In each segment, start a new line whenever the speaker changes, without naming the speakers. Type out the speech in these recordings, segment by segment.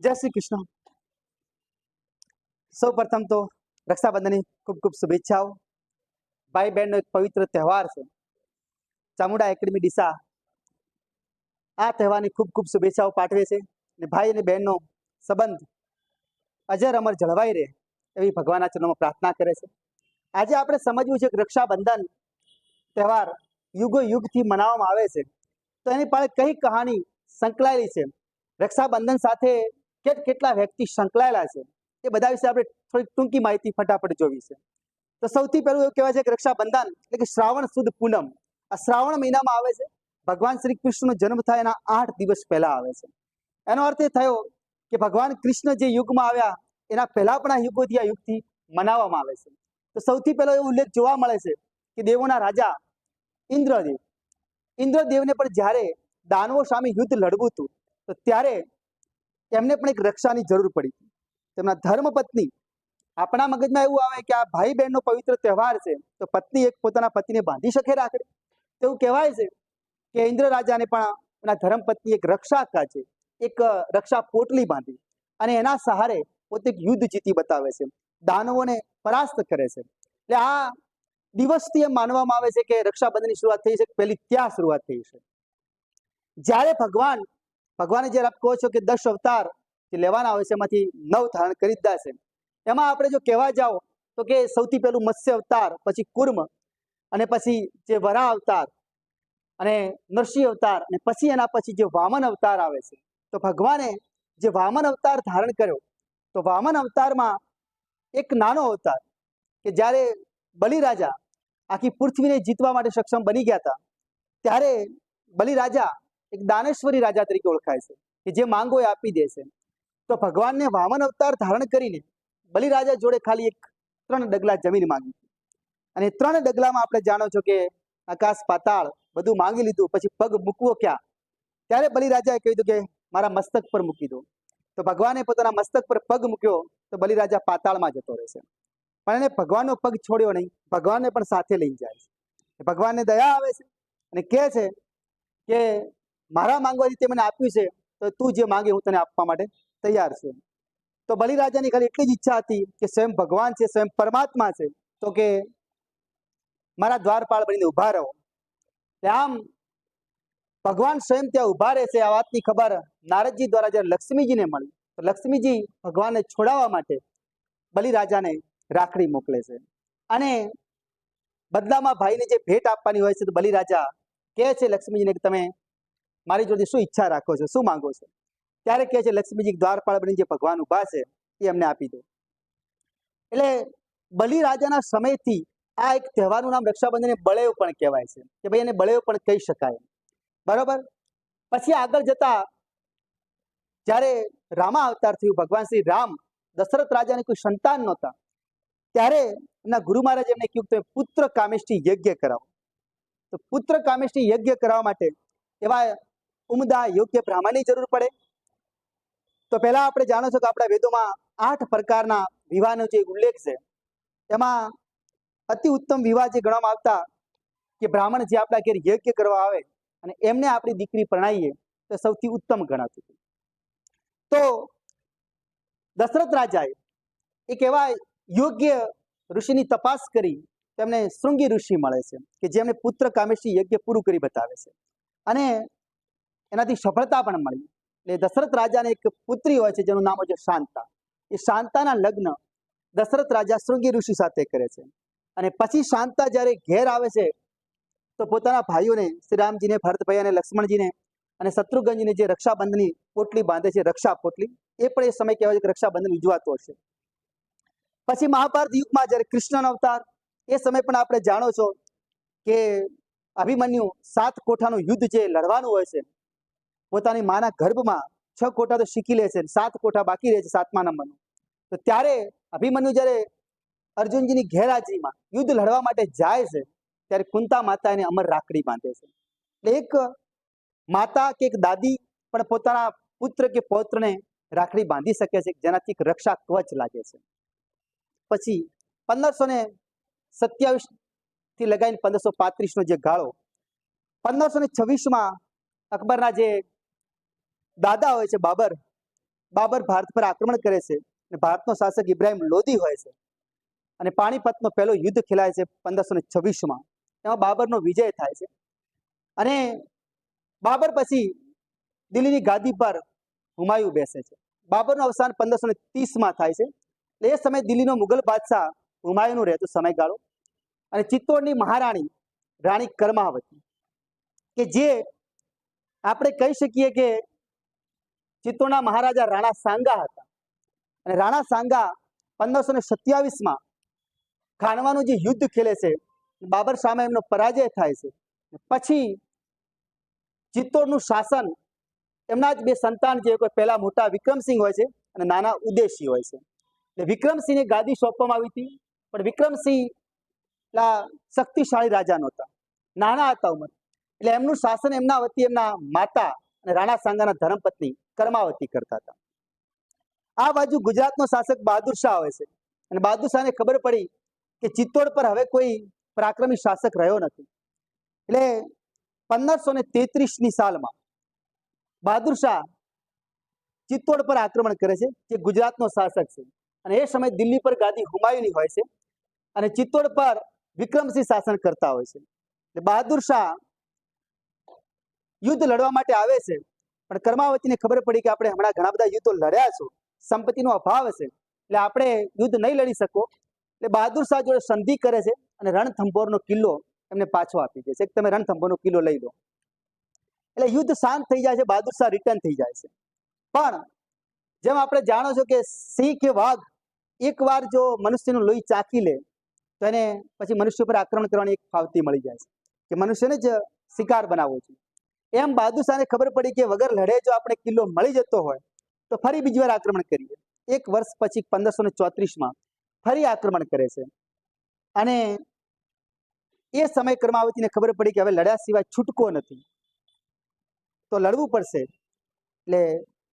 જય શ્રી કૃષ્ણ. સૌ પ્રથમ તો રક્ષાબંધનની ખૂબ ખૂબ શુભેચ્છાઓ. ભાઈ બહેનનો એક પવિત્ર તહેવાર છે. ચામુંડા એકેડમી ડીસા આ તહેવારની ખૂબ ખૂબ શુભેચ્છાઓ પાઠવે છે અને ભાઈ અને બહેનનો સંબંધ અજર અમર જળવાઈ રહે એવી ભગવાનના ચરણોમાં પ્રાર્થના કરે છે. આજે આપણે સમજવું છે કે રક્ષાબંધન તહેવાર યુગો યુગથી મનાવવામાં આવે છે. તો એની પાસે કઈ કહાની સંકળાયેલી છે? રક્ષાબંધન સાથે કેટ કેટલા વ્યક્તિ સંકળાયેલા છે, એ બધા વિશે આપણે થોડીક ટૂંકી માહિતી ફટાફટ જોવી છે. તો સૌથી પહેલું એવું કહેવાય છે કે રક્ષાબંધન એટલે કે શ્રાવણ સુદ પૂનમ. આ શ્રાવણ મહિનામાં આવે છે, ભગવાન શ્રી કૃષ્ણનો જન્મ થાય એના આઠ દિવસ પહેલા આવે છે. એનો અર્થ એ થયો કે ભગવાન કૃષ્ણ જે યુગમાં આવ્યા, એના પહેલા પણ આ યુગોથી આ યુગથી મનાવવામાં આવે છે. તો સૌથી પહેલો એવો ઉલ્લેખ જોવા મળે છે કે દેવોના રાજા ઇન્દ્રદેવ. ઇન્દ્રદેવને પણ જ્યારે દાનવો સામે યુદ્ધ લડવું હતું, તો ત્યારે એમને પણ એક રક્ષાની જરૂર પડી. તેમના ધર્મપત્ની આપણા મગજમાં એવું આવે કે આ ભાઈ બહેનનો પવિત્ર તહેવાર છે, તો પત્ની એક પોતાના પતિને બાંધી શકે રાખડે તેવું કહેવાય છે કે ઇન્દ્ર રાજાને પણ એના ધર્મપત્ની એક રક્ષા કાચે એક રક્ષા પોટલી બાંધી અને એના સહારે પોતે યુદ્ધ જીતી બતાવે છે, દાનવોને પરાસ્ત કરે છે. એટલે આ દિવસથી એમ માનવામાં આવે છે કે રક્ષાબંધનની શરૂઆત થઈ છે પહેલી ત્યાં શરૂઆત થઈ છે. જ્યારે ભગવાન ભગવાને જ્યારે આપ કહો છો કે દસ અવતાર જે લેવાના હોય છે, એમાંથી નવ ધારણ કરી દીધા છે. એમાં આપણે જો કહેવા જાઓ તો કે સૌથી પહેલું મત્સ્ય અવતાર, પછી કુર્મ અને પછી જે વરા અવતાર અને નરસિંહ અવતાર અને પછી એના પછી જે વામન અવતાર આવે છે. તો ભગવાને જે વામન અવતાર ધારણ કર્યો, તો વામન અવતારમાં એક નાનો અવતાર કે જ્યારે બલિરાજા આખી પૃથ્વીને જીતવા માટે સક્ષમ બની ગયા હતા, ત્યારે બલિરાજા એક દાનેશ્વરી રાજા તરીકે ઓળખાય છે, કે જે માંગો એ આપી દે છે. તો ભગવાનને વામન અવતાર ધારણ કરીને બલિરાજા જોડે ખાલી એક ત્રણ ડગલા જમીન માંગી. અને ત્રણ ડગલામાં આપણે જાણો છો કે આકાશ પાતાળ બધું માંગી લીધું, પછી પગ મૂકવો ક્યાં? ત્યારે બલિરાજાએ કહ્યું કે મારા મસ્તક પર મૂકી દો. તો ભગવાને પોતાના મસ્તક પર પગ મૂક્યો, તો બલિરાજા પાતાળમાં જતો રહેશે પણ એને ભગવાનનો પગ છોડ્યો નહીં, ભગવાનને પણ સાથે લઈ જાય છે. ભગવાનને દયા આવે છે અને કહે છે કે મારા માંગવાથી તે મને આપ્યું છે, તો તું જે માંગે હું તને આપવા માટે તૈયાર છું. તો બલિરાજાની ખાલી એટલી જ ઈચ્છા હતી કે સ્વયં ભગવાન છે, સ્વયં પરમાત્મા છે, તો કે મારા દ્વારપાળ બનીને ઊભા રહો. આમ ભગવાન સ્વયં ત્યાં ઊભા રહેશે, આ વાતની ખબર નારદજી દ્વારા જ્યારે લક્ષ્મીજીને મળી, તો લક્ષ્મીજી ભગવાનને છોડાવવા માટે બલિરાજાને રાખડી મોકલે છે. અને બદલામાં ભાઈને જે ભેટ આપવાની હોય છે, તો બલિરાજા કહે છે લક્ષ્મીજીને કે તમે મારી જોડે શું ઈચ્છા રાખો છો? શું માંગો છો? ત્યારે કહે છે, લક્ષ્મીજી દ્વારપાળ બની જે ભગવાન ઊભા છે, એ અમને આપી દો. એટલે બલિરાજાના સમયથી આ એક તહેવારનું નામ રક્ષાબંધન બળેવ પણ કહેવાય છે, કે ભાઈ એને બળેવ પણ કહી શકાય. બરોબર? પછી આગળ જતા જ્યારે રામા અવતાર થયું, ભગવાન શ્રી રામ દશરથ રાજાને કોઈ સંતાન નહોતા, ત્યારે એમના ગુરુ મહારાજ એમને કહ્યું તમે પુત્ર કામેષ્ઠી યજ્ઞ કરાવો. તો પુત્ર કામેષ્ઠી યજ્ઞ કરાવવા માટે એવા ઉમદા યોગ્ય બ્રાહ્મણની જરૂર પડે. તો પહેલા આપણે જાણો છો કે આપણા વેદોમાં આઠ પ્રકારના વિવાહનો જે ઉલ્લેખ છે, એમાં અતિ ઉત્તમ વિવાહ જે ગણવામાં આવતા કે બ્રાહ્મણ જે આપણા ઘેર યજ્ઞ કરવા આવે અને એમને આપણી દીકરી પરણાવીએ તો સૌથી ઉત્તમ ગણાતું તો દશરથ રાજાએ એક એવા યોગ્ય ઋષિની તપાસ કરી, તેમને શૃંગી ઋષિ મળે છે, કે જેમને પુત્ર કામેશી યજ્ઞ પૂરું કરી બતાવે છે. અને એનાથી સફળતા પણ મળી. એટલે દશરથ રાજાને એક પુત્રી હોય છે, જેનું નામ છે શાંતા. એ શાંતાના લગ્ન દશરથ રાજા શૃંગી ઋષિ સાથે કરે છે. અને પછી શાંતા જ્યારે ઘેર આવે છે, તો પોતાના ભાઈઓને શ્રી રામજીને ભરતભાઈ અને લક્ષ્મણજીને અને શત્રુઘ્નજીને જે રક્ષાબંધનની પોટલી બાંધે છે, રક્ષા પોટલી, એ પણ એ સમય કહેવાય છે કે રક્ષાબંધન ઉજવાતો હશે. પછી મહાભારત યુગમાં જ્યારે કૃષ્ણનો અવતાર, એ સમય પણ આપણે જાણો છો કે અભિમન્યુ સાત કોઠાનું યુદ્ધ જે લડવાનું હોય છે પોતાની માના ગર્ભમાં છ કોટા તો શીખી લે છે, સાત કોઠા બાકી રહે છે સાતમા નંબરનું. તો ત્યારે અભિમન્યુ જ્યારે અર્જુનજીની ગેરહાજરીમાં યુદ્ધ લડવા માટે જાય છે, ત્યારે કુંતા માતા એને અમર રાખડી બાંધે છે. એક માતા કે એક દાદી પણ પોતાના પુત્ર કે પૌત્રને રાખડી બાંધી શકે છે, જેનાથી એક રક્ષા કવચ લાગે છે. પછી પંદરસો ને સત્યાવીસથી લગાવીને પંદરસો પાંત્રીસ નો જે ગાળો પંદરસો ને છવ્વીસમાં અકબરના જે દાદા હોય છે, બાબર. બાબર ભારત પર આક્રમણ કરે છે અને ભારતનો શાસક ઇબ્રાહિમ લોધી હોય છે. અને પાણીપતનો પહેલો યુદ્ધ ખેલાય છે પંદરસો ને છવ્વીસમાં. એમાં બાબરનો વિજય થાય છે. અને બાબર પછી દિલ્હીની ગાદી પર હુમાયુ બેસે છે. બાબરનું અવસાન પંદરસો ને ત્રીસમાં થાય છે. એટલે એ સમયે દિલ્હીનો મુગલ બાદશાહ હુમાયુનો રહેતો સમયગાળો. અને ચિત્તોડની મહારાણી રાણી કર્માવતી. કે જે આપણે કહી શકીએ કે ચિત્તોડના મહારાજા રાણા સાંગા હતા. અને રાણા સાંગા પંદરસો ને સત્યાવીસમાં ખાનવાનું જે યુદ્ધ ખેલે છે, બાબર સામે એમનો પરાજય થાય છે. પછી ચિત્તોડનું શાસન, એમના જ બે સંતાન જે કોઈ પહેલા મોટા વિક્રમસિંહ હોય છે અને નાના ઉદેશી હોય છે. એટલે વિક્રમસિંહને ગાદી સોંપવામાં આવી હતી, પણ વિક્રમસિંહ એટલા શક્તિશાળી રાજા નહોતા. નાના હતા ઉંમર. એટલે એમનું શાસન એમના વતી એમના માતા અને રાણા સાંગાના ધર્મપત્ની કર્માવતી કરતા હતા. આ બાજુ ગુજરાતનો શાસક બહાદુર શાહ હોય છે. અને બહાદુર શાહને ખબર પડી કે ચિત્તોડ પર હવે કોઈ પરાક્રમી શાસક રહ્યો નથી. એટલે પંદરસો ને તેત્રીસની સાલમાં બહાદુર શાહ ચિત્તોડ પર આક્રમણ કરે છે, જે ગુજરાતનો શાસક છે. અને એ સમયે દિલ્હી પર ગાદી હુમાયુની હોય છે. અને ચિત્તોડ પર વિક્રમસિંહ શાસન કરતા હોય છે. એટલે બહાદુર શાહ યુદ્ધ લડવા માટે આવે છે. પણ કર્માવતીને ખબર પડી કે આપણે હમણાં ઘણા બધા યુદ્ધો લડ્યા છો. સંપત્તિનો અભાવ છે એટલે આપણે યુદ્ધ નહીં લડી શકો. એટલે બહાદુર શાહ જોડે સંધિ કરે છે અને રણથંભોરનો કિલ્લો એમને પાછો આપી દે છે. તમે રણથંભોરનો કિલ્લો લઈ લો. એટલે યુદ્ધ શાંત થઈ જાય છે, બહાદુર શાહ રિટર્ન થઈ જાય છે. પણ જેમ આપણે જાણો છો કે સિંહ કે વાઘ એકવાર જો મનુષ્યનું લોહી ચાખી લે, તો એને પછી મનુષ્ય પર આક્રમણ કરવાની એક ફાવતી મળી જાય છે. કે મનુષ્યને જ શિકાર બનાવવો છે એમ બહાદુરશાહને ખબર પડી કે વગર લડે જો આપણે કિલ્લો મળી જતો હોય, તો ફરી બીજી વાર આક્રમણ કરીએ. એક વર્ષ પછી પંદરસો ને ચોત્રીસમાં ફરી આક્રમણ કરે છે. અને એ સમય કર્માવતીને ખબર પડી કે હવે લડ્યા સિવાય છૂટકો નથી. તો લડવું પડશે. એટલે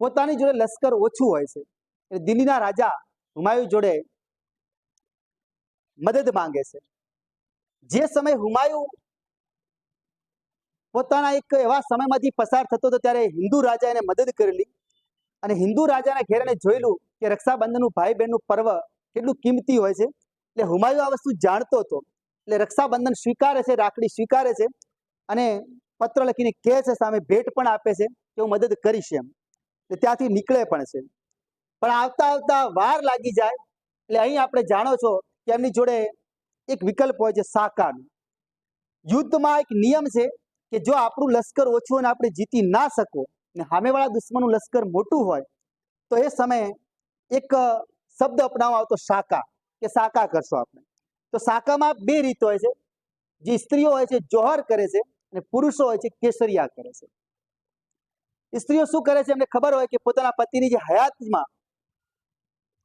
પોતાની જોડે લશ્કર ઓછું હોય છે. એટલે દિલ્હીના રાજા હુમાયુ જોડે મદદ માંગે છે. જે સમય હુમાયુ પોતાના એક એવા સમયમાંથી પસાર થતો હતો ત્યારે હિન્દુ રાજા એને મદદ કરેલી અને હિન્દુ રાજાના ઘેર એને જોયેલું કે રક્ષાબંધનનું ભાઈ બહેનનું પર્વ કેટલું કિંમતી હોય છે, એટલે હુમાયુ આ વસ્તુ જાણતો હતો. એટલે રક્ષાબંધન સ્વીકારે છે, રાખડી સ્વીકારે છે અને પત્ર લખીને કહે છે, સામે ભેટ પણ આપે છે કે હું મદદ કરીશ એમ. એટલે ત્યાંથી નીકળે પણ છે. પણ આવતા આવતા વાર લાગી જાય, એટલે અહીં આપણે જાણો છો કે એમની જોડે એક વિકલ્પ હોય છે સાકાનું યુદ્ધમાં એક નિયમ છે કે જો આપણું લશ્કર ઓછું અને આપણે જીતી ના શકો ને સામેવાળા દુશ્મનનું લશ્કર મોટું હોય, તો એ સમયે એક શબ્દ અપનાવવામાં આવતો શાકા કે શાકા કરશો આપણે. તો શાકામાં બે રીત હોય છે. જે સ્ત્રીઓ હોય છે, જોહર કરે છે અને પુરુષો હોય છે, કેસરિયા કરે છે. સ્ત્રીઓ શું કરે છે? એમને ખબર હોય કે પોતાના પતિની જે હયાતમાં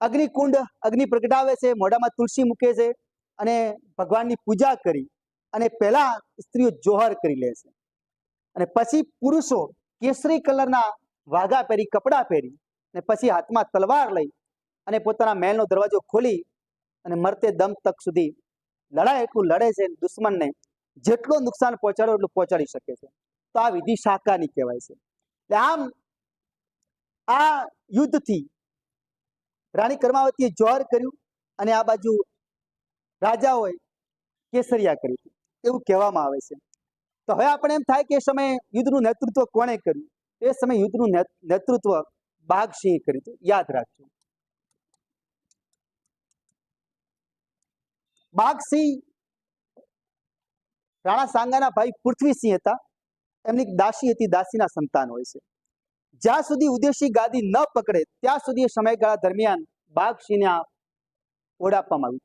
અગ્નિકુંડ અગ્નિ પ્રગટાવે છે, મોઢામાં તુલસી મૂકે છે અને ભગવાનની પૂજા કરી અને પહેલા સ્ત્રીઓ જોહર કરી લે છે. અને પછી પુરુષો કેસરી કલરના વાઘા પહેરી કપડાં પહેરી અને પછી હાથમાં તલવાર લઈ અને પોતાના મહેલનો દરવાજો ખોલી અને મરતે દમ તક સુધી લડાય એટલું લડે છે દુશ્મનને જેટલું નુકસાન પહોંચાડો એટલું પહોંચાડી શકે છે. તો આ વિધિ શાકાની કહેવાય છે. એટલે આમ આ યુદ્ધથી રાણી કર્માવતીએ જોહર કર્યું અને આ બાજુ રાજાઓએ કેસરિયા કરી. એવું કહેવામાં આવે છે. તો હવે આપણે એમ થાય કે એ સમયે યુદ્ધનું નેતૃત્વ કોણે કર્યું? એ સમયે યુદ્ધનું નેતૃત્વ બાઘસિંહે કર્યું યાદ રાખજો. બાઘસિંહ રાણા સાંગાના ભાઈ પૃથ્વીસિંહ હતા. એમની દાસી હતી, દાસીના સંતાન હોય છે. જ્યાં સુધી ઉદેશી ગાદી ન પકડે, ત્યાં સુધી સમયગાળા દરમિયાન બાઘસિંહને આ ઓળ આપવામાં આવી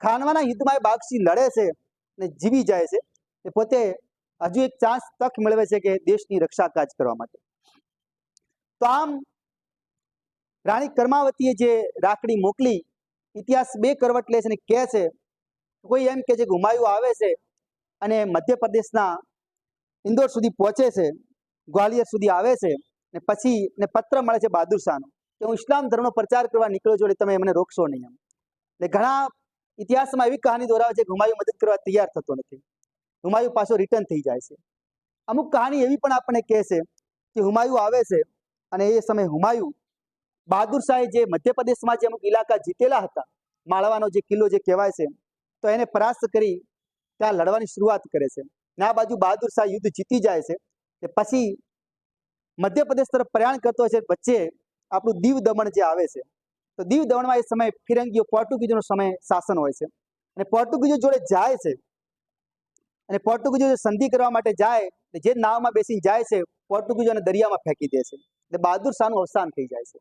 ખાનવાના યુદ્ધમાં બાઘસિંહ લડે છે અને જીવી જાય છે. એ પોતે હજુ એક ચાન્સ તક મેળવે છે કે દેશની રક્ષા કાજ કરવા માટે. તો આમ, રાણી કર્માવતીએ જે રાખડી મોકલી, ઇતિહાસ બે કરવટ લે છે અને કહે છે, કોઈ એમ કે જે હુમાયુ આવે છે અને મધ્યપ્રદેશના ઇન્દોર સુધી પહોંચે છે, ગ્વાલિયર સુધી આવે છે ને પછી ને પત્ર મળે છે બહાદુર શાહનો કે હું ઇસ્લામ ધર્મનો પ્રચાર કરવા નીકળ્યો છું એટલે તમે એમને રોકશો નહીં એમ. એટલે ઘણા ઇતિહાસમાં એવી કહાની દોરાવે છે કે મદદ કરવા તૈયાર થતો નથી. હુમાયુ પાછો રિટર્ન થઈ જાય છે. અમુક કહાની એવી પણ આપણને કહે છે કે હુમાયુ આવે છે અને એ સમયે હુમાયુ બહાદુર શાહે જે મધ્યપ્રદેશમાં જે અમુક ઇલાકા જીતેલા હતા, માળવાનો જે કિલ્લો જે કહેવાય છે, તો એને પરાસ્ત કરી ત્યાં લડવાની શરૂઆત કરે છે. આ બાજુ બહાદુર શાહ યુદ્ધ જીતી જાય છે તે પછી મધ્યપ્રદેશ તરફ પ્રયાણ કરતો છે, વચ્ચે આપણું દીવ દમણ જે આવે છે, તો દીવ દમણમાં એ સમયે ફિરંગીઓ પોર્ટુગીઝોનો સમય શાસન હોય છે. અને પોર્ટુગીઝો જોડે જાય છે અને પોર્ટુગીઝો જે સંધિ કરવા માટે જાય જે નાવમાં બેસીને જાય છે, પોર્ટુગીઝોને દરિયામાં ફેંકી દે છે. એટલે બહાદુર શાહનું અવસાન થઈ જાય છે.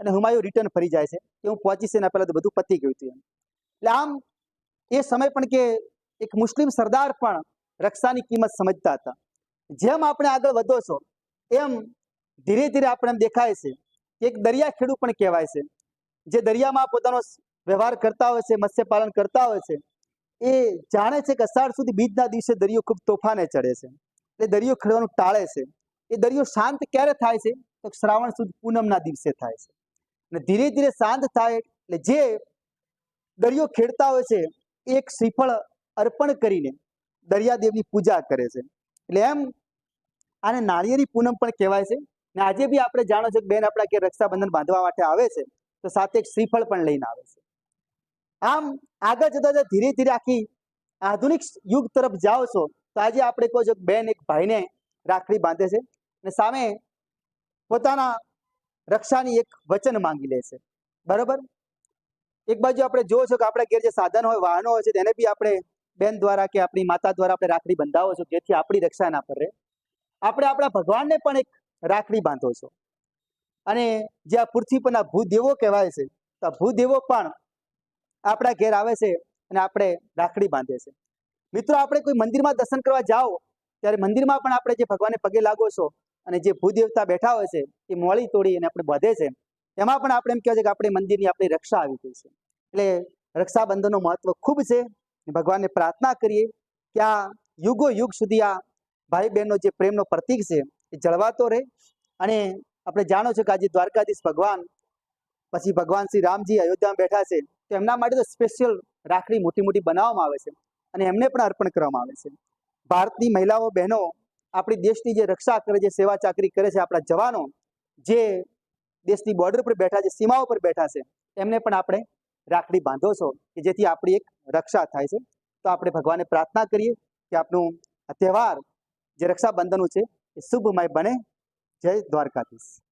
અને હુમાયુ રિટર્ન ફરી જાય છે. કે હું પહોંચીશ એના પહેલાં તો બધું પતી ગયું હતું એટલે આમ એ સમય પણ કે એક મુસ્લિમ સરદાર પણ રક્ષાની કિંમત સમજતા હતા. જેમ આપણે આગળ વધો છો, એમ ધીરે ધીરે આપણે એમ દેખાય છે કે એક દરિયા ખેડૂત પણ કહેવાય છે. જે દરિયામાં પોતાનો વ્યવહાર કરતા હોય છે મત્સ્ય પાલન કરતા હોય છે એ જાણે છે કે અષાઢ સુધી બીજના દિવસે દરિયો ખૂબ તોફાને ચડે છે. એટલે દરિયો ખેડવાનું ટાળે છે. એ દરિયો શાંત ક્યારે થાય છે? તો શ્રાવણ સુદ પૂનમના દિવસે થાય છે. અને ધીરે ધીરે શાંત થાય એટલે જે દરિયો ખેડતા હોય છે, એક શ્રીફળ અર્પણ કરીને દરિયાદેવની પૂજા કરે છે. એટલે એમ આને નાળિયેરી પૂનમ પણ કહેવાય છે. ને આજે બી આપણે જાણો છો કે બેન આપણા કે રક્ષાબંધન બાંધવા માટે આવે છે. તો સાથે એક શ્રીફળ પણ લઈને આવે છે. આમ આગળ જતા જતા ધીરે ધીરે આખી આધુનિક યુગ તરફ જાઓ છો, તો આજે આપણે કહો છો બેન, એક ભાઈને રાખડી બાંધે છે અને સામે પોતાના રક્ષાની એક વચન માંગી લે છે. બરાબર? એક બાજુ આપણે જોવો છો કે આપણા ઘેર જે સાધન હોય, વાહનો હોય છે, તેને બી આપણે બેન દ્વારા કે આપણી માતા દ્વારા આપણે રાખડી બંધાવો છો, જેથી આપણી રક્ષા ના કરે આપણે આપણા ભગવાનને પણ એક રાખડી બાંધો છો. અને જે આ પૃથ્વી પરના ભૂદેવો કહેવાય છે, તો ભૂદેવો પણ આપણા ઘેર આવે છે અને આપણે રાખડી બાંધે છે. મિત્રો, આપણે કોઈ મંદિરમાં દર્શન કરવા જાઓ, ત્યારે મંદિરમાં પણ આપણે જે ભગવાનને પગે લાગો છો અને જે ભૂદેવતા બેઠા હોય છે, એ મોળી તોડી અને આપણે બાંધે છે. એમાં પણ આપણે એમ કહેવાય છે કે આપણે મંદિરની આપણી રક્ષા આવી ગઈ છે. એટલે રક્ષાબંધનનું મહત્વ ખૂબ છે. ભગવાનને પ્રાર્થના કરીએ કે આ યુગો યુગ સુધી આ ભાઈ બહેનનો જે પ્રેમનો પ્રતીક છે, એ જળવાતો રહે. અને આપણે જાણો છો કે આજે દ્વારકાધીશ ભગવાન, પછી ભગવાન શ્રી રામજી અયોધ્યામાં બેઠા છે. તો એમના માટે તો સ્પેશિયલ રાખડી મોટી મોટી બનાવવામાં આવે છે અને એમને પણ અર્પણ કરવામાં આવે છે. ભારતની મહિલાઓ બહેનો આપણી દેશની જે રક્ષા કરે છે, સેવા ચાકરી કરે છે આપણા જવાનો, જે દેશની બોર્ડર પર બેઠા છે, સીમાઓ પર બેઠા છે, એમને પણ આપણે રાખડી બાંધો છો કે જેથી આપણી એક રક્ષા થાય છે. તો આપણે ભગવાનને પ્રાર્થના કરીએ કે આપણું તહેવાર જે રક્ષાબંધનનું છે એ શુભમય બને. જય દ્વારકાધીશ.